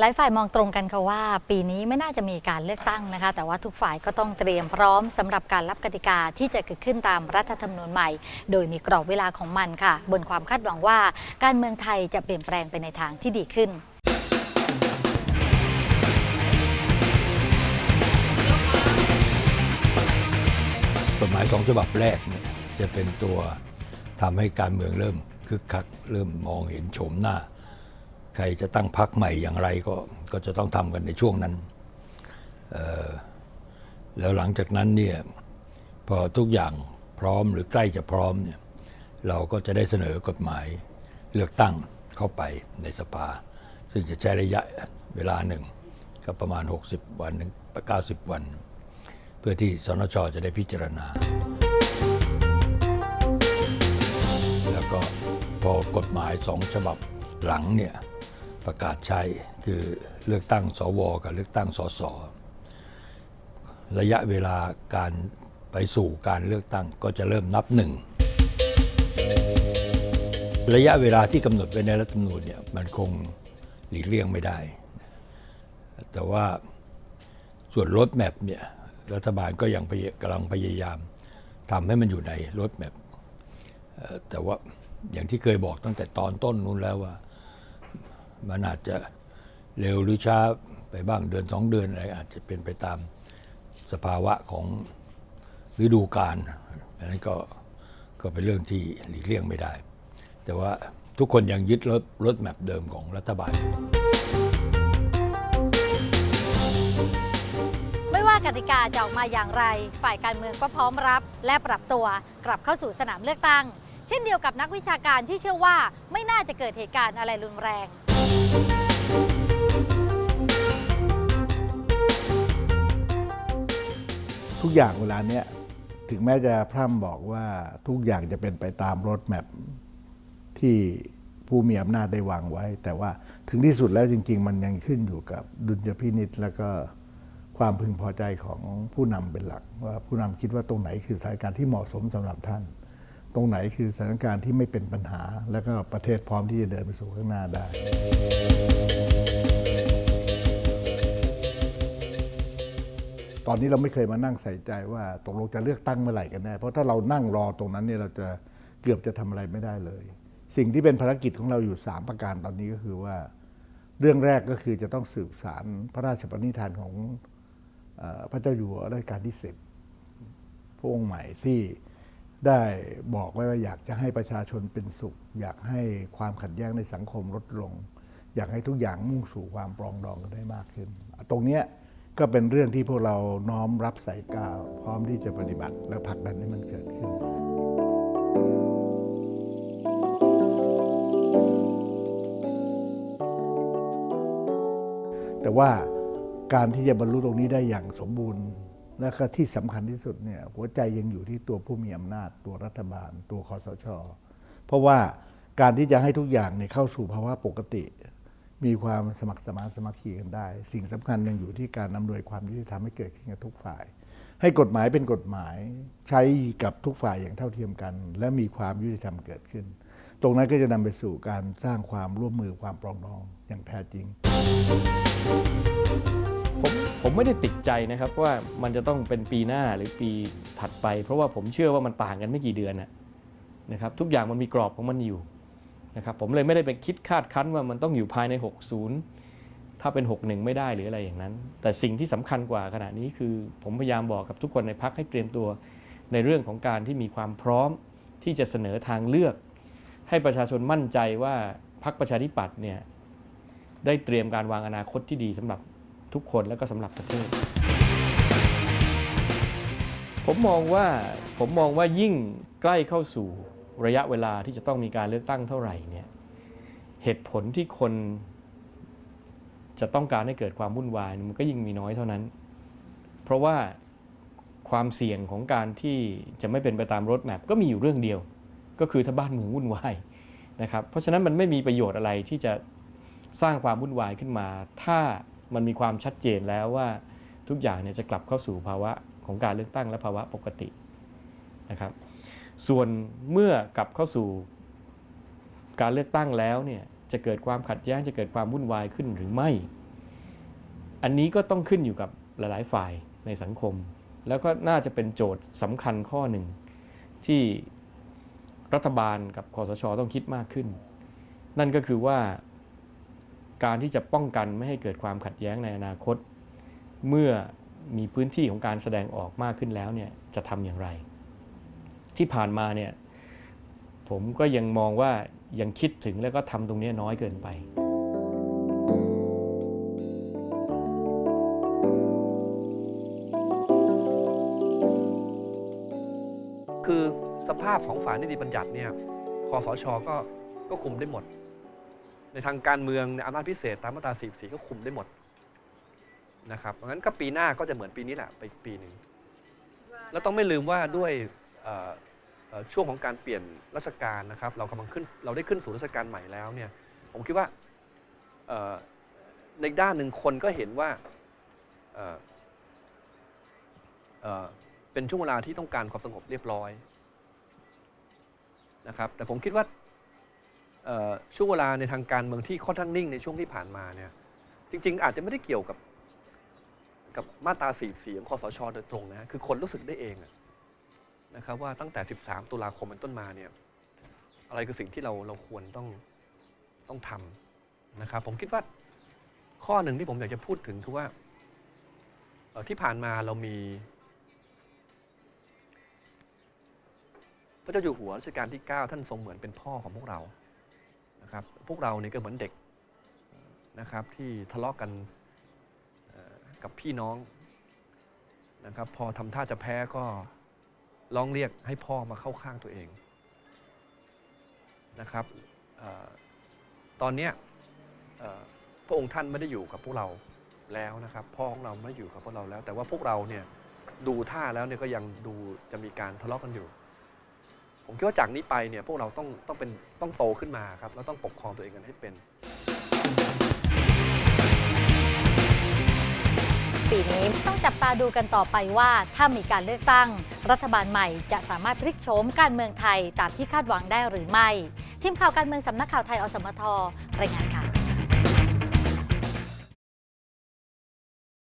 หลายฝ่ายมองตรงกันค่ะว่า ปีนี้ไม่น่าจะมีการเลือกตั้งนะคะ แต่ว่าทุกฝ่ายก็ต้องเตรียมพร้อมสำหรับการรับกติกาที่จะเกิดขึ้นตามรัฐธรรมนูญใหม่ โดยมีกรอบเวลาของมันค่ะ บนความคาดหวังว่า การเมืองไทยจะเปลี่ยนแปลงไปในทางที่ดีขึ้นกฎหมายสองฉบับแรกเนี่ยจะเป็นตัวทำให้การเมืองเริ่มคึกคัก เริ่มมองเห็นโฉมหน้า ใครจะตั้งพรรคใหม่อย่างไรก็ก็จะต้องทำกันในช่วงนั้น แล้วหลังจากนั้นเนี่ยพอทุกอย่างพร้อมหรือใกล้จะพร้อมเนี่ยเราก็จะได้เสนอกฎหมายเลือกตั้งเข้าไปในสภา ซึ่งจะใช้ระยะเวลาหนึ่งก็ประมาณ 60 วันถึง90 วัน เพื่อที่สนชจะได้พิจารณา แล้วก็พอกฎหมายสองฉบับหลังเนี่ย ประกาศใช้คือเลือกตั้งสวกับเลือกตั้งสสระยะเวลาการไปสู่การเลือกตั้งก็จะเริ่มนับหนึ่งระยะเวลาที่กำหนดไว้ในรัฐธรรมนูญเนี่ยมันคงหลีกเลี่ยงไม่ได้ แต่ว่าส่วนรถแมพเนี่ยรัฐบาลก็ยังยกำลังพยายามทำให้มันอยู่ในรถแมพแต่ว่าอย่างที่เคยบอกตั้งแต่ตอนต้นนู้นแล้วว่า มันอาจจะเร็วหรือช้าไปบ้างเดือนสองเดือนอะไรอาจจะเป็นไปตามสภาวะของฤดูกาลอันนั้นก็ก็เป็นเรื่องที่หลีกเลี่ยงไม่ได้ แต่ว่าทุกคนยังยึดรถรถแมพเดิมของรัฐบาล ไม่ว่ากติกาจะออกมาอย่างไร ฝ่ายการเมืองก็พร้อมรับ และปรับตัวกลับเข้าสู่สนามเลือกตั้ง เช่นเดียวกับนักวิชาการที่เชื่อว่าไม่น่าจะเกิดเหตุการณ์อะไรรุนแรง ทุกอย่างเวลาเนี้ยถึงแม้จะพร่ำบอกว่าทุกอย่างจะเป็นไปตามรถแมพที่ผู้มีอำนาจได้วางไว้ แต่ว่าถึงที่สุดแล้วจริง ๆ มันยังขึ้นอยู่กับดุลยพินิษแล้วก็ความพึงพอใจของผู้นำเป็นหลัก ว่าผู้นำคิดว่าตรงไหนคือสถานการณ์ที่เหมาะสมสำหรับท่าน ตรงไหนคือสถานการณ์ที่ไม่เป็นปัญหา แล้วก็ประเทศพร้อมที่จะเดินไปสู่ข้างหน้าได้ ตอนนี้เราไม่เคยมานั่งใส่ใจว่าตกลงจะเลือกตั้งเมื่อไหร่กันแน่เพราะถ้าเรานั่งรอตรงนั้นเนี่ยเราจะเกือบจะทำอะไรไม่ได้เลย สิ่งที่เป็นภารกิจของเราอยู่ 3 ประการตอนนี้ก็คือว่า เรื่องแรกก็คือจะต้องสืบสารพระราชปณิธานของอพระเจ้าอยู่หัวรัชกาลที่สิบพระองค์ใหม่ที่ได้บอกไว้ว่าอยากจะให้ประชาชนเป็นสุข อยากให้ความขัดแย้งในสังคมลดลง อยากให้ทุกอย่างมุ่งสู่ความปรองดองกันได้มากขึ้น ตรงเนี้ย ก็เป็นเรื่องที่พวกเราน้อมรับใส่กาว พร้อมที่จะปฏิบัติและผลักดันให้มันเกิดขึ้น แต่ว่าการที่จะบรรลุตรงนี้ได้อย่างสมบูรณ์ และก็ที่สำคัญที่สุดเนี่ยหัวใจยังอยู่ที่ตัวผู้มีอำนาจตัวรัฐบาล ตัวคอสช เพราะว่าการที่จะให้ทุกอย่างเนี่ยเข้าสู่ภาวะปกติ มีความสมัครสมานสมัคคีกันได้ สิ่งสำคัญยังอยู่ที่การอำนวยความยุติธรรมให้เกิดขึ้นกับทุกฝ่าย ให้กฎหมายเป็นกฎหมายใช้กับทุกฝ่ายอย่างเท่าเทียมกัน และมีความยุติธรรมเกิดขึ้น ตรงนั้นก็จะนำไปสู่การสร้างความร่วมมือความปรองดองอย่างแท้จริง ผมผมไม่ได้ติดใจนะครับว่ามันจะต้องเป็นปีหน้าหรือปีถัดไป เพราะว่าผมเชื่อว่ามันต่างกันไม่กี่เดือนนะครับทุกอย่างมันมีกรอบของมันอยู่ นะครับผมเลยไม่ได้ไปคิดคาดคั้นว่ามันต้องอยู่ภายใน 60 ถ้าเป็น 61 ไม่ได้หรืออะไรอย่างนั้น แต่สิ่งที่สำคัญกว่าขณะนี้คือ ผมพยายามบอกกับทุกคนในพักให้เตรียมตัวในเรื่องของการที่มีความพร้อมที่จะเสนอทางเลือก ให้ประชาชนมั่นใจว่าพักประชาธิปัตย์เนี่ยได้เตรียมการวางอนาคตที่ดีสำหรับทุกคนและก็สำหรับประเทศ ผมมองว่าผมมองว่ายิ่งใกล้เข้าสู่ ระยะเวลาที่จะต้องมีการเลือกตั้งเท่าไหร่เนี่ยเหตุผลที่คนจะต้องการให้เกิดความวุ่นวายมันก็ยิ่งมีน้อยเท่านั้น เพราะว่าความเสี่ยงของการที่จะไม่เป็นไปตามรถแมพก็มีอยู่เรื่องเดียว ก็คือถ้าบ้านเมืองวุ่นวายนะครับเพราะฉะนั้นมันไม่มีประโยชน์อะไรที่จะสร้างความวุ่นวายขึ้นมา ถ้ามันมีความชัดเจนแล้วว่าทุกอย่างเนี่ยจะกลับเข้าสู่ภาวะของการเลือกตั้งและภาวะปกตินะครับ ส่วนเมื่อกลับเข้าสู่การเลือกตั้งแล้วเนี่ยจะเกิดความขัดแย้งจะเกิดความวุ่นวายขึ้นหรือไม่ อันนี้ก็ต้องขึ้นอยู่กับหลาย ๆ ฝ่ายในสังคม แล้วก็น่าจะเป็นโจทย์สำคัญข้อหนึ่ง ที่รัฐบาลกับคอสชต้องคิดมากขึ้น นั่นก็คือว่าการที่จะป้องกันไม่ให้เกิดความขัดแย้งในอนาคต เมื่อมีพื้นที่ของการแสดงออกมากขึ้นแล้วเนี่ยจะทำอย่างไร ที่ผ่านมาเนี่ยผมก็ยังมองว่ายังคิดถึงแล้วก็ทำตรงนี้น้อยเกินไป คือสภาพของฝ่ายนิติบัญญัติเนี่ยคอสชก็ก็คุมได้หมด ในทางการเมืองในอำนาจพิเศษตามมาตรา44ก็คุมได้หมดนะครับเพราะงั้นก็ปีหน้าก็จะเหมือนปีนี้แหละไปอีกปีหนึ่งแล้วต้องไม่ลืมว่าด้วย ช่วงของการเปลี่ยนราชการนะครับ เรากำลังขึ้นเราได้ขึ้นสู่ราชการใหม่แล้วเนี่ยผมคิดว่าในด้านหนึ่งคนก็เห็นว่าเเเป็นช่วงเวลาที่ต้องการความสงบเรียบร้อยนะครับแต่ผมคิดว่าช่วงเวลาในทางการเมืองที่ค่อนข้างนิ่งในช่วงที่ผ่านมาเนี่ยจริง ๆ อาจจะไม่ได้เกี่ยวกับกับมาตรา44ของคอสชโดยตรงนะคือคนรู้สึกได้เองอะ นะครับว่าตั้งแต่ 13 ตุลาคมเป็นต้นมาเนี่ยอะไรคือสิ่งที่เราเราควรต้องต้องทำนะครับ ผมคิดว่าข้อหนึ่งที่ผมอยากจะพูดถึงคือว่าที่ผ่านมาเรามี พระเจ้าอยู่หัวรัชกาลที่ 9 ท่านทรงเหมือนเป็นพ่อของพวกเรานะครับ พวกเราเนี่ยก็เหมือนเด็กนะครับ ที่ทะเลาะกันกับพี่น้องนะครับ พอทำท่าจะแพ้ก็ ร้องเรียกให้พ่อมาเข้าข้างตัวเองนะครับออตอนนี้พระองค์ท่านไม่ได้อยู่กับพวกเราแล้วนะครับ พ่อของเราไม่ได้อยู่กับพวกเราแล้ว แต่ว่าพวกเราเนี่ยดูท่าแล้วเนี่ยก็ยังดูจะมีการทะเลาะกันอยู่ ผมคิดว่าจากนี้ไปเนี่ยพวกเราต้องต้องเป็นต้องโตขึ้นมาครับแล้วต้องปกครองตัวเองกันให้เป็น ปีนี้ ต้องจับตาดูกันต่อไปว่า ถ้ามีการเลือกตั้ง รัฐบาลใหม่จะสามารถพลิกโฉมการเมืองไทยตามที่คาดหวังได้หรือไม่ ทีมข่าวการเมืองสำนักข่าวไทยอสมทรายงานค่ะ